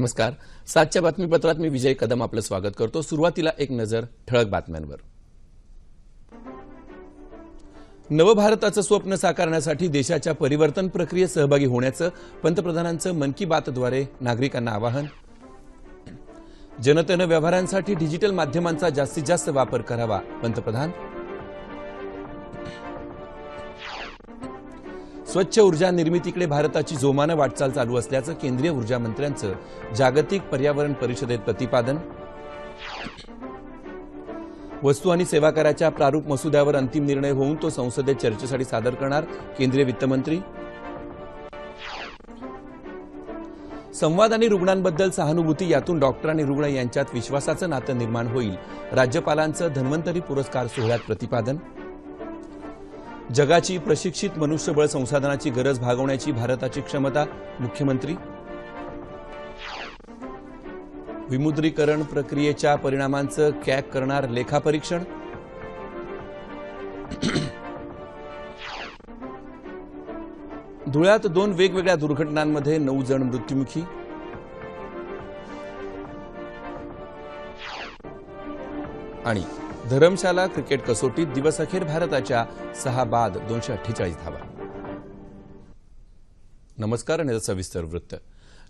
नमस्कार. सातच्या बातमीपत्रात मी विजय कदम आपलं स्वागत करतो. सुरुवातीला एक नजर ठळक बातम्यांवर. नवभारताचं स्वप्न साकारण्यासाठी देशाच्या परिवर्तन प्रक्रियेत सहभागी होण्याचं पंतप्रधानांचं मन की बातद्वारे नागरिकांना आवाहन. जनतेनं व्यवहारांसाठी डिजिटल माध्यमांचा जास्तीत जास्त वापर करावा पंतप्रधान. स्वच्छ ऊर्जा निर्मितीकडे भारताची जोमानं वाटचाल चालू असल्याचं केंद्रीय ऊर्जा मंत्र्यांचं जागतिक पर्यावरण परिषदेत प्रतिपादन. वस्तू आणि सेवा कराच्या प्रारूप मसुद्यावर अंतिम निर्णय होऊन तो संसदेत चर्चेसाठी सादर करणार केंद्रीय वित्तमंत्री. संवाद आणि रुग्णांबद्दल सहानुभूती यातून डॉक्टर आणि रुग्ण यांच्यात विश्वासाचं नातं निर्माण होईल. राज्यपालांचं धन्वंतरी पुरस्कार सोहळ्यात प्रतिपादन. जगाची प्रशिक्षित मनुष्यबळ संसाधनाची गरज भागवण्याची भारताची क्षमता मुख्यमंत्री? विमुद्रीकरण प्रक्रियेच्या परिणामांचं कॅग करणार लेखापरीक्षण धुळ्यात दोन वेगवेगळ्या दुर्घटनांमध्ये नऊ जण मृत्युमुखी? आणि धरमशाला क्रिकेट कसोटीत दिवसअखेर भारताच्या सहा बाद दोनशे अठ्ठेचाळीस धावा. नमस्कार आणि सविस्तर वृत्त.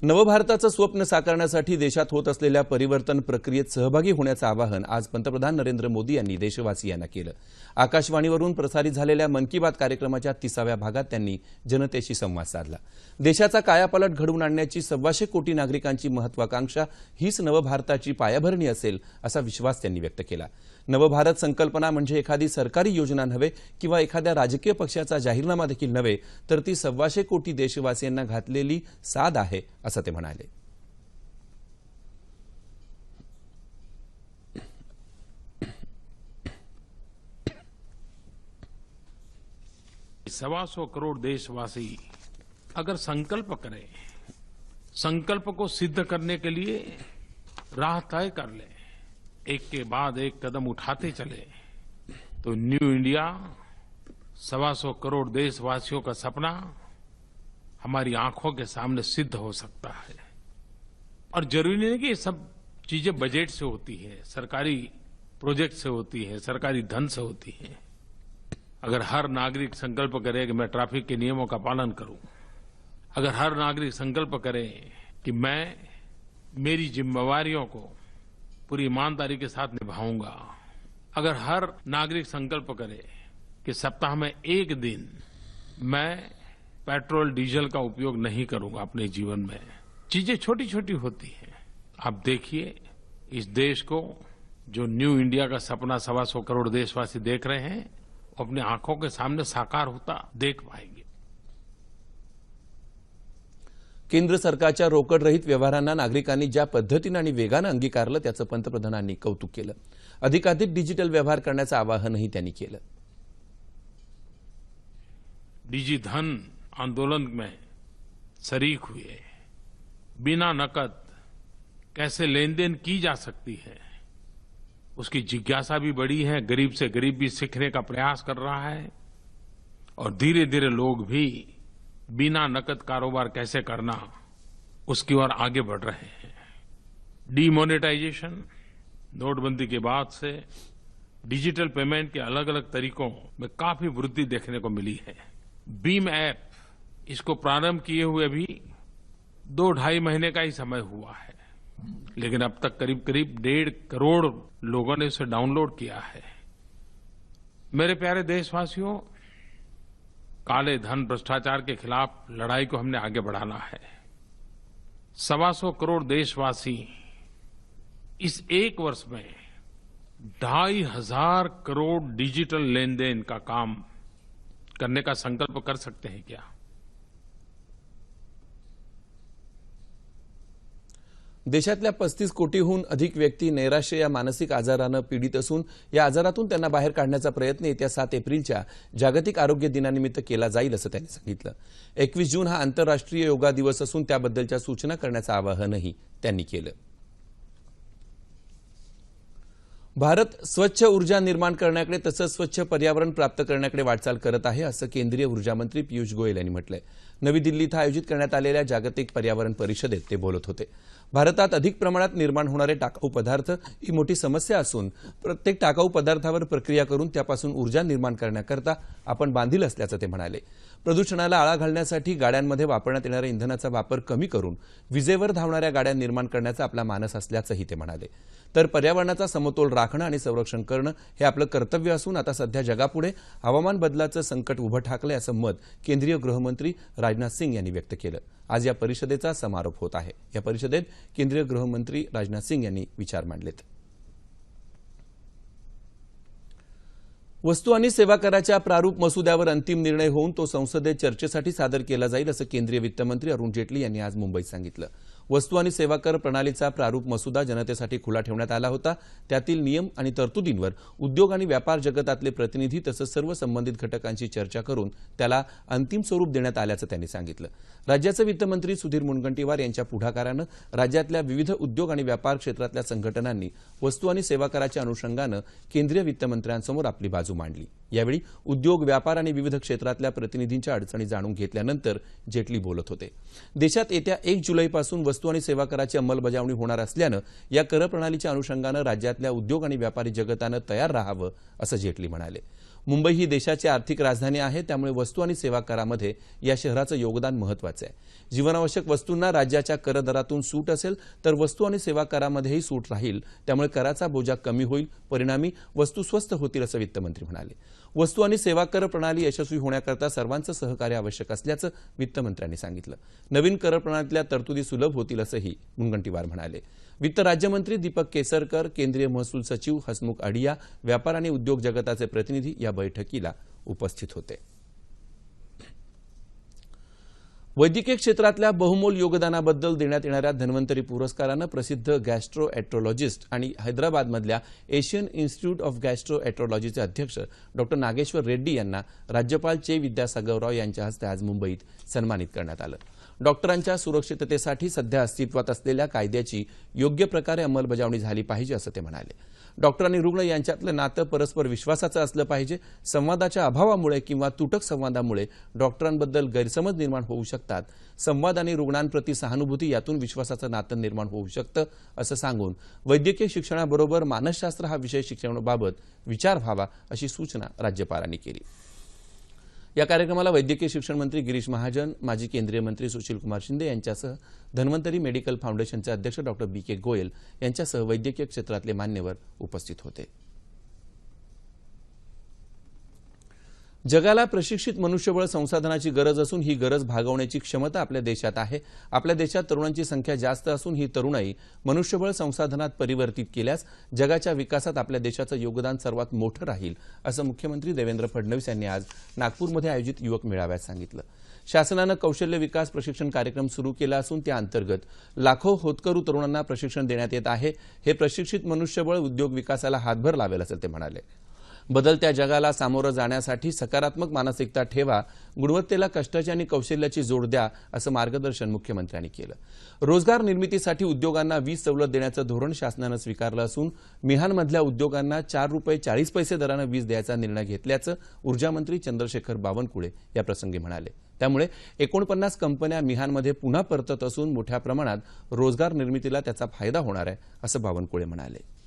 नवभारताचं स्वप्न साकारण्यासाठी देशात होत असलेल्या परिवर्तन प्रक्रियेत सहभागी होण्याचं आवाहन आज पंतप्रधान नरेंद्र मोदी यांनी देशवासियांना केलं. आकाशवाणीवरून प्रसारित झालेल्या मन की बात कार्यक्रमाच्या तिसाव्या भागात त्यांनी जनतेशी संवाद साधला. देशाचा कायापालट घडवून आणण्याची सव्वाशे कोटी नागरिकांची महत्वाकांक्षा हीच नवभारताची पायाभरणी असेल असा विश्वास त्यांनी व्यक्त केला. नवभारत संकल्पना म्हणजे एखादी सरकारी योजना नव्हे किंवा एखाद्या राजकीय पक्षाचा जाहीरनामा देखील नव्हे तर ती सव्वाशे कोटी देशवासियांना घातलेली साध आहे असं ते म्हणाले. सवा सौ करोड़ देशवासी अगर संकल्प करें संकल्प को सिद्ध करने के लिए राह तय कर लें। एक के बाद एक कदम उठाते चले। तो न्यू इंडिया, सवा सौ करोड़ देशवासियों का सपना हमारी आँखों के सामने सिद्ध हो सकता है। और ज़रूरी नहीं कि ये सब चीज़ें बजट से होती है, सरकारी प्रोजेक्ट से होती है, सरकारी धन से होती है। अगर हर नागरिक संकल्प करे कि मैं ट्रैफ़िक के नियमों का पालन करूँ, अगर हर नागरिक संकल्प करे कि मैं मेरी जिम्मेवारियों को पूरी ईमानदारी के साथ निभाऊँगा। अगर हर नागरिक संकल्प करे कि सप्ताह में एक दिन मैं पेट्रोल, डीजल का उपयोग नहीं करूँगा अपने जीवन में, चीज़ें छोटी छोटी होती हैं। आप देखिए, इस देश को जो न्यू इंडिया का सपना सवा सौ करोड़ देशवासी देख रहे हैं अपनी आँखों के सामने साकार होता देख पाएँगे। केंद्र सरकारच्या रोकडरहित व्यवहारांना नागरिकांनी ज्या पद्धतीनं आणि वेगानं अंगीकारलं त्याचं पंतप्रधानांनी कौतुक केलं. अधिकाधिक डिजिटल व्यवहार करण्याचं आवाहनही त्यांनी केलं. डिजी धन आंदोलन में शरीक हुए। बिना नकद कैसे लेन देन की जा सकती है? उसकी जिज्ञासा भी बड़ी है, गरीब से गरीब भी सीखने का प्रयास कर रहा है और धीरे धीरे लोग भी बिना नकद कारोबार कैसे करना, उसकी ओर आगे बढ़ रहे हैं। डीमोनेटाइजेशन नोटबंदी के बाद से डिजिटल पेमेंट के अलग अलग तरीकों में काफ़ी वृद्धि देखने को मिली है। बीम ऐप इसको प्रारंभ किए हुए भी दो ढाई महीने का ही समय हुआ है। लेकिन अब तक करीब करीब डेढ़ करोड़ लोगों ने इसे डाउनलोड किया है। मेरे प्यारे देशवासियों काले धन भ्रष्टाचार के खिलाफ लड़ाई को हमने आगे बढ़ाना है। सवा सौ करोड़ देशवासी इस एक वर्ष में ढाई हज़ार करोड़ डिजिटल लेन देन का काम करने का संकल्प कर सकते हैं क्या? देशातल्या पस्तीस कोटीहून अधिक व्यक्ती नैराश्य या मानसिक आजारानं पीडित असून या आजारातून त्यांना बाहेर काढण्याचा प्रयत्न येत्या सात एप्रिलच्या जागतिक आरोग्य दिनानिमित्त केला जाईल असं त्यांनी सांगितलं. एकवीस जून हा आंतरराष्ट्रीय योगा दिवस असून त्याबद्दलच्या सूचना करण्याचं आवाहनही त्यांनी केलं. भारत स्वच्छ ऊर्जा निर्माण करण्याकडे तसंच स्वच्छ पर्यावरण प्राप्त करण्याकडे वाटचाल करत आहे असं केंद्रीय ऊर्जा मंत्री पियुष गोयल यांनी म्हटलंय. नवी दिल्ली इथं आयोजित करण्यात आलेल्या जागतिक पर्यावरण परिषदेत ते बोलत होते. भारतात अधिक प्रमाणात निर्माण होणारे टाकाऊ पदार्थ ही मोठी समस्या असून प्रत्येक टाकाऊ पदार्थावर प्रक्रिया करून त्यापासून ऊर्जा निर्माण करण्याकरता आपण बांधील असल्याचं ते म्हणाले. प्रदूषणाला आळा घालण्यासाठी गाड्यांमध्ये वापरण्यात येणाऱ्या इंधनाचा वापर कमी करून विजेवर धावणाऱ्या गाड्या निर्माण करण्याचा आपला मानस असल्याचंही ते म्हणाले. तर पर्यावरणाचा समतोल राखणं आणि संरक्षण करणं हे आपलं कर्तव्य असून आता सध्या जगापुढे हवामान बदलाचं संकट उभं ठाकलंय असं मत केंद्रीय गृहमंत्री राजनाथ सिंग यांनी व्यक्त केलं. आज या परिषदेचा समारोप होत आहे. या परिषदेत केंद्रीय गृहमंत्री राजनाथ सिंग यांनी विचार मांडलेत. वस्तू आणि सेवा कराच्या प्रारूप मसुद्यावर अंतिम निर्णय होऊन तो संसदेत चर्चेसाठी सादर केला जाईल असं केंद्रीय वित्तमंत्री अरुण जेटली यांनी आज मुंबईत सांगितलं. वस्तू आणि सेवा कर प्रणालीचा प्रारूप मसुदा जनतेसाठी खुला ठेवण्यात आला होता. त्यातील नियम आणि तरतुदींवर उद्योग आणि व्यापार जगतातले प्रतिनिधी तसंच सर्व संबंधित घटकांशी चर्चा करून त्याला अंतिम स्वरूप देण्यात आल्याचं त्यांनी सांगितलं. राज्याचे वित्तमंत्री सुधीर मुनगंटीवार यांच्या पुढाकारानं राज्यातल्या विविध उद्योग आणि व्यापार क्षेत्रातल्या संघटनांनी वस्तू आणि सेवा कराच्या अनुषंगानं केंद्रीय वित्तमंत्र्यांसमोर आपली बाजू मांडली. यावेळी उद्योग व्यापार आणि विविध क्षेत्रातल्या प्रतिनिधींच्या अडचणी जाणून घेतल्यानंतर जेटली बोलत होते. देशात येत्या एक जुलैपासून वस्तू आणि सेवा कराची अंमलबजावणी होणार असल्यानं या कर प्रणालीच्या अनुषंगानं राज्यातल्या उद्योग आणि व्यापारी जगतानं तयार राहावं असं जेटली म्हणाले. मुंबई ही देशाची आर्थिक राजधानी आहे त्यामुळे वस्तू आणि सेवा करामध्ये या शहराचं योगदान महत्वाचं आहे. जीवनावश्यक वस्तूंना राज्याच्या कर दरातून सूट असेल तर वस्तू आणि सेवा करामध्येही सूट राहील. त्यामुळे कराचा बोजा कमी होईल परिणामी वस्तू स्वस्त होतील असं वित्तमंत्री म्हणाले. वस्तू आणि सेवा कर प्रणाली यशस्वी होण्याकरता सर्वांचं सहकार्य आवश्यक असल्याचं वित्तमंत्र्यांनी सांगितलं. नवीन कर प्रणालीतल्या तरतुदी सुलभ होतील असंही मुनगंटीवार म्हणाले. वित्त राज्यमंत्री दीपक केसरकर केंद्रीय महसूल सचिव हसमुख अडिया व्यापार आणि उद्योग जगताचे प्रतिनिधी या बैठकीला उपस्थित होते. वैद्यकीय क्षेत्रातल्या बहुमोल योगदानाबद्दल देण्यात येणाऱ्या धन्वंतरी पुरस्कारानं प्रसिद्ध गॅस्ट्रो एट्रोलॉजिस्ट आणि हैदराबादमधल्या एशियन इन्स्टिट्यूट ऑफ गॅस्ट्रो एट्रोलॉजीचे अध्यक्ष डॉक्टर नागेश्वर रेड्डी यांना राज्यपाल चे विद्यासागर राव यांच्या हस्ते आज मुंबईत सन्मानित करण्यात आलं. डॉक्टरांच्या सुरक्षिततेसाठी सध्या अस्तित्वात असलेल्या कायद्याची योग्य प्रकारे अंमलबजावणी झाली पाहिजे असं ते म्हणाले. डॉक्टर आणि रुग्ण यांच्यातलं नातं परस्पर विश्वासाचं असलं पाहिजे संवादाच्या अभावामुळे किंवा तुटक संवादामुळे डॉक्टरांबद्दल गैरसमज निर्माण होऊ शकतात. संवाद आणि रुग्णांप्रती सहानुभूती यातून विश्वासाचं नातं निर्माण होऊ शकतं असं सांगून वैद्यकीय शिक्षणाबरोबर मानसशास्त्र हा विषय शिक्षणाबाबत विचार व्हावा अशी सूचना राज्यपालांनी केली. या कार्यक्रमाला वैद्यकीय शिक्षण मंत्री गिरीश महाजन माजी केंद्रीय मंत्री सुशीलकुमार शिंदे यांच्यासह धन्वंतरी मेडिकल फाउंडेशनचे अध्यक्ष डॉक्टर बी के गोयल यांच्यासह वैद्यकीय क्षेत्रातले मान्यवर उपस्थित होते. जगाला प्रशिक्षित मनुष्यबळ संसाधनाची गरज असून ही गरज भागवण्याची क्षमता आपल्या देशात आहे. आपल्या देशात तरुणांची संख्या जास्त असून ही तरुणाई मनुष्यबळ संसाधनात परिवर्तित केल्यास जगाच्या विकासात आपल्या देशाचं योगदान सर्वात मोठं राहील असं मुख्यमंत्री देवेंद्र फडणवीस यांनी आज नागपूरमध्ये आयोजित युवक मेळाव्यात सांगितलं. शासनानं कौशल्य विकास प्रशिक्षण कार्यक्रम सुरू केला असून त्या अंतर्गत लाखो होतकरू तरुणांना प्रशिक्षण देण्यात येत आहे. हे प्रशिक्षित मनुष्यबळ उद्योग विकासाला हातभर लावेल असं ते म्हणाले. बदलत्या जगाला सामोरं जाण्यासाठी सकारात्मक मानसिकता ठेवा गुणवत्तेला कष्टाची आणि कौशल्याची जोड द्या असं मार्गदर्शन मुख्यमंत्र्यांनी केलं. रोजगार निर्मितीसाठी उद्योगांना वीज सवलत देण्याचं धोरण शासनानं स्वीकारलं असून मिहानमधल्या उद्योगांना चार रुपये चाळीस पैसे दरानं वीज द्यायचा निर्णय घेतल्याचं ऊर्जामंत्री चंद्रशेखर बावनकुळे या प्रसंगी म्हणाले. त्यामुळे एकोणपन्नास कंपन्या मिहानमध्ये पुन्हा परतत असून मोठ्या प्रमाणात रोजगार निर्मितीला त्याचा फायदा होणार आहे असं बावनकुळे म्हणाले.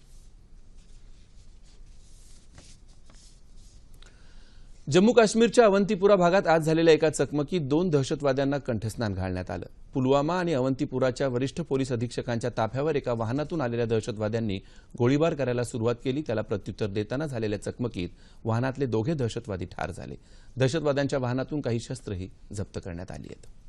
जम्मू काश्मीरच्या अवंतीपुरा भागात आज झालेल्या एका चकमकीत दोन दहशतवाद्यांना कंठस्नान घालण्यात आलं. पुलवामा आणि अवंतीपुराच्या वरिष्ठ पोलीस अधीक्षकांच्या ताफ्यावर एका वाहनातून आलेल्या दहशतवाद्यांनी गोळीबार करायला सुरुवात केली. त्याला प्रत्युत्तर देताना झालेल्या चकमकीत वाहनातले दोघे दहशतवादी ठार झाले. दहशतवाद्यांच्या वाहनातून काही शस्त्रही जप्त करण्यात आली आहेत.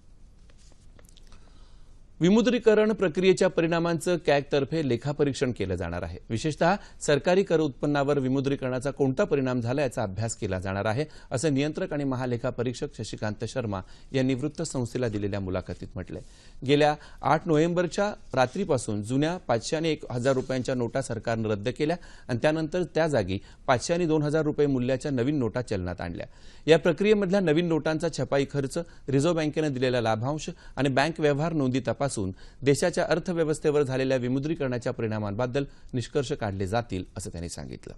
विमुद्रीकरण प्रक्रियेच्या परिणामांचं कॅगतर्फे लेखापरीक्षण केलं जाणार आहे. विशेषतः सरकारी कर उत्पन्नावर विमुद्रीकरणाचा कोणता परिणाम झाला याचा अभ्यास केला जाणार आहे असं नियंत्रक आणि महालेखापरीक्षक शशिकांत शर्मा यांनी वृत्तसंस्थेला दिलेल्या मुलाखतीत म्हटलंय. गेल्या आठ नोव्हेंबरच्या रात्रीपासून जुन्या पाचशे आणि एक हजार रुपयांच्या नोटा सरकारनं रद्द केल्या आणि त्यानंतर त्या जागी पाचशे आणि दोन हजार रुपये मूल्याच्या नवीन नोटा चलनात आणल्या. या प्रक्रियेमधल्या नवीन नोटांचा छपाई खर्च रिझर्व्ह बँकेनं दिलेला लाभांश आणि बँक व्यवहार नोंदी पासून देशाच्या अर्थव्यवस्थेवर झालेल्या विमुद्रीकरणाच्या परिणामांबद्दल निष्कर्ष काढले जातील असं त्यांनी सांगितलं.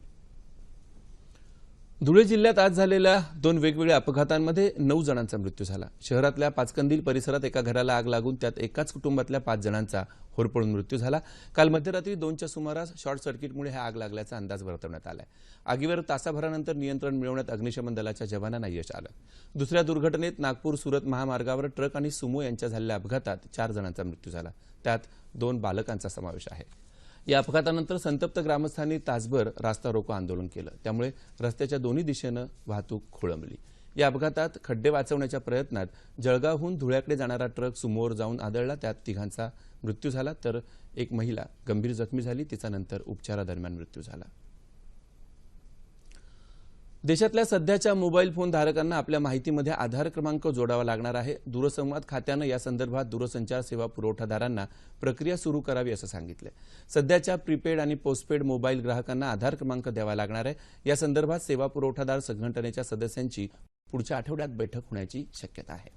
धुळे जिल्ह्यात आज झालेल्या दोन वेगवेगळ्या अपघातांमध्ये नऊ जणांचा मृत्यू झाला. शहरातल्या पाचकंदील परिसरात एका घराला आग लागून त्यात एकाच कुटुंबातल्या पाच जणांचा होरपळून मृत्यू झाला. काल मध्यरात्री दोनच्या सुमारास शॉर्ट सर्किटमुळे हा आग लागल्याचा अंदाज वर्तवण्यात आलाय. आगीवर तासाभरानंतर नियंत्रण मिळवण्यात अग्निशमन दलाच्या जवानांना यश आलं. दुसऱ्या दुर्घटनेत नागपूर सुरत महामार्गावर ट्रक आणि सुमो यांच्या झालेल्या अपघातात चार जणांचा मृत्यू झाला. त्यात दोन बालकांचा समावेश आहे. या अपघातानंतर संतप्त ग्रामस्थांनी तासभर रास्ता रोको आंदोलन केलं. त्यामुळे रस्त्याच्या दोन्ही दिशेनं वाहतूक खोळंबली. या अपघातात खड्डे वाचवण्याच्या प्रयत्नात जळगावहून धुळ्याकडे जाणारा ट्रक समोर जाऊन आदळला. त्यात तिघांचा मृत्यू झाला. तर एक महिला गंभीर जखमी झाली. तिचा नंतर उपचारादरम्यान मृत्यू झाला. देशातल्या सध्याच्या मोबाईल फोन धारकांना आपल्या माहितीमध्ये आधार क्रमांक जोडावा लागणार आहे. दूरसंवाद खात्यानं या संदर्भात दूरसंचार सेवा पुरवठादारांना प्रक्रिया सुरू करावी असं सांगितलं सध्याच्या प्रीपेड आणि पोस्टपेड मोबाईल ग्राहकांना आधार क्रमांक द्यावा लागणार आहे. या संदर्भात सेवा पुरवठादार संघटनेच्या सदस्यांची पुढच्या आठवड्यात बैठक होण्याची शक्यता आहे.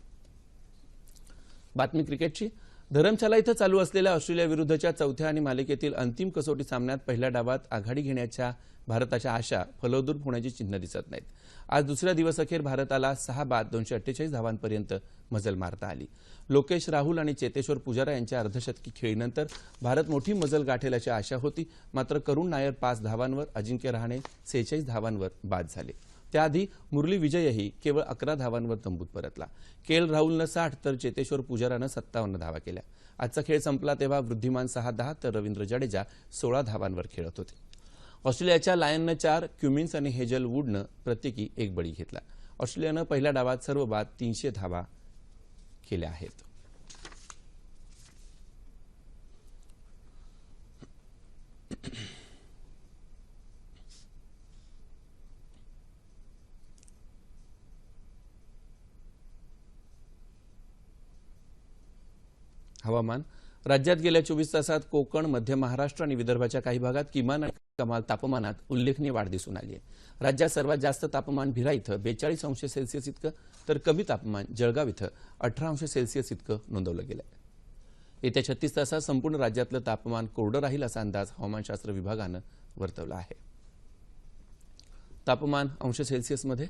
बातमी क्रिकेटची. धरमशाला इथं चालू असलेल्या ऑस्ट्रेलिया विरुद्धच्या चौथ्या आणि मालिकेतील अंतिम कसोटी सामन्यात पहिल्या डावात आघाडी घेण्याच्या भारताच्या आशा फलोदूर होण्याची चिन्ह दिसत नाहीत. आज दुसऱ्या दिवस अखेर भारताला सहा बाद दोनशे अठ्ठेचाळीस धावांपर्यंत मजल मारता आली. लोकेश राहुल आणि चेतेश्वर पुजारा यांच्या अर्धशतकी खेळीनंतर भारत मोठी मजल गाठेल अशी आशा होती. मात्र करुण नायर पाच धावांवर अजिंक्य रहाणे सेहेचाळीस धावांवर बाद झाले. त्याआधी मुरली विजयही केवळ अकरा धावांवर तंबूत परतला. के एल राहुलनं साठ तर चेतेश्वर पुजारानं सत्तावन्न धावा केल्या. आजचा खेळ संपला तेव्हा वृद्धिमान सहा दहा तर रवींद्र जडेजा सोळा धावांवर खेळत होते. ऑस्ट्रेलियाच्या लायननं चार क्युमिन्स आणि हेजल वूडनं प्रत्येकी एक बळी घेतला. ऑस्ट्रेलियानं पहिल्या डावात सर्व बाद तीनशे धावा केल्या आहेत. हवामान. राज्यात गेल्या चोवीस तासात कोकण मध्य महाराष्ट्र आणि विदर्भाच्या काही भागात किमान कमाल तापमानात उल्लेखनीय वाढ दिसून आली आहे. राज्यात सर्वात जास्त तापमान भिरा इथं बेचाळीस अंश सेल्सिअस इतकं तर कमी तापमान जळगाव इथं अठरा अंश सेल्सिअस इतकं नोंदवलं गेलं आहे येत्या छत्तीस तासात संपूर्ण राज्यातलं तापमान कोरडं राहील असा अंदाज हवामानशास्त्र विभागानं वर्तवला आहे. तापमान अंश सेल्सिअसमध्ये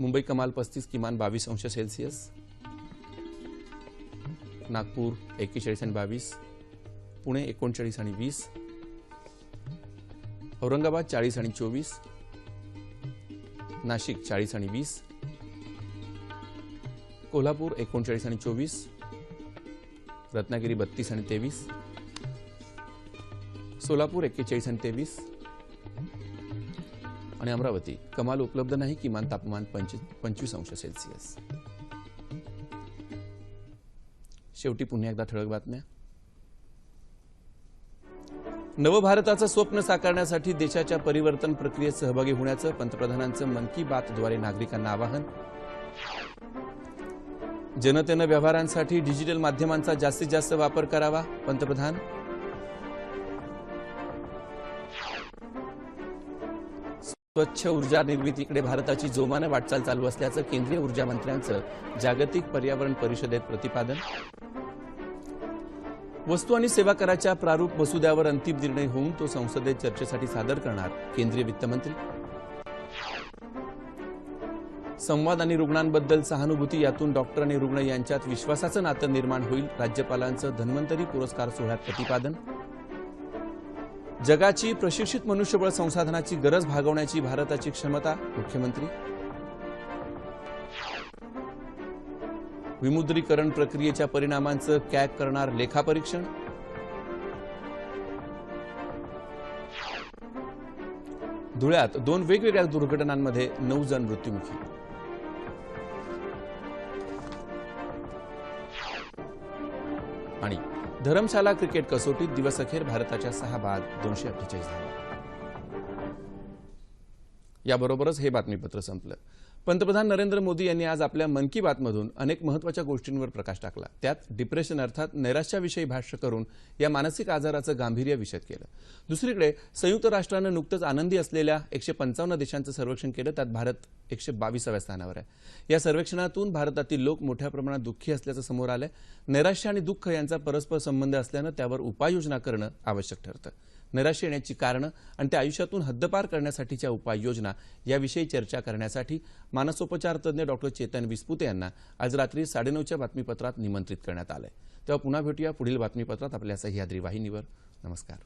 मुंबई कमाल पस्तीस किमान बावीस अंश सेल्सिअस. नागपूर एक्केचाळीस आणि बावीस. पुणे एकोणचाळीस आणि वीस. औरंगाबाद चाळीस आणि चोवीस. नाशिक चाळीस आणि वीस. कोल्हापूर एकोणचाळीस आणि चोवीस. रत्नागिरी बत्तीस आणि तेवीस. सोलापूर एक्केचाळीस आणि तेवीस. आणि अमरावती कमाल उपलब्ध नाही किमान तापमान पंचवीस अंश सेल्सिअस. शेवटी पुन्हा एकदा ठळक बातम्या. नवभारताचं स्वप्न साकारण्यासाठी देशाच्या परिवर्तन प्रक्रियेत सहभागी होण्याचं पंतप्रधानांचं मन की बातद्वारे नागरिकांना आवाहन. जनतेनं व्यवहारांसाठी डिजिटल माध्यमांचा जास्तीत जास्त वापर करावा पंतप्रधान. स्वच्छ ऊर्जा निर्मितीकडे भारताची जोमानं वाटचाल चालू असल्याचं केंद्रीय ऊर्जा मंत्र्यांचं जागतिक पर्यावरण परिषदेत प्रतिपादन. वस्तू आणि सेवा कराच्या प्रारूप मसुद्यावर अंतिम निर्णय होऊन तो संसदेत चर्चेसाठी सादर करणार केंद्रीय वित्तमंत्री. संवाद आणि रुग्णांबद्दल सहानुभूती यातून डॉक्टर आणि रुग्ण यांच्यात विश्वासाचं नातं निर्माण होईल. राज्यपालांचं धन्वंतरी पुरस्कार सोहळ्यात प्रतिपादन. जगाची प्रशिक्षित मनुष्यबळ संसाधनाची गरज भागवण्याची भारताची क्षमता मुख्यमंत्री? विमुद्रीकरण प्रक्रियेच्या परिणामांचं कॅग करणार लेखापरीक्षण? धुळ्यात दोन वेगवेगळ्या दुर्घटनांमध्ये नऊ जण मृत्युमुखी. आणि धरमशाला क्रिकेट कसोटीत दिवस अखेर भारताच्या सहा बाद दोनशे अठ्ठेचाळीस धावा. याबरोबरच हे बातमीपत्र संपलं. पंतप्रधान नरेंद्र मोदी यांनी आज आपल्या मन की बातमधून अनेक महत्त्वाच्या गोष्टींवर प्रकाश टाकला. त्यात डिप्रेशन अर्थात नैराश्याविषयी भाष्य करून या मानसिक आजाराचं गांभीर्य विषद केलं. दुसरीकडे संयुक्त राष्ट्रानं नुकतंच आनंदी असलेल्या एकशे पंचावन्न देशांचं सर्वेक्षण केलं. त्यात भारत एकशे बावीसाव्या स्थानावर आहे. या सर्वेक्षणातून भारतातील लोक मोठ्या प्रमाणात दुःखी असल्याचं समोर आलंय. नैराश्य आणि दुःख यांचा परस्पर संबंध असल्यानं त्यावर उपाययोजना करणं आवश्यक ठरतं. निराश येण्याची कारणं आणि त्या आयुष्यातून हद्दपार करण्यासाठीच्या उपाययोजना याविषयी चर्चा करण्यासाठी मानसोपचार तज्ज्ञ डॉक्टर चेतन विस्पुते यांना आज रात्री साडेनऊच्या बातमीपत्रात निमंत्रित करण्यात आलंय. तेव्हा पुन्हा भेटूया पुढील बातमीपत्रात आपल्या सह्याद्री वाहिनीवर. नमस्कार.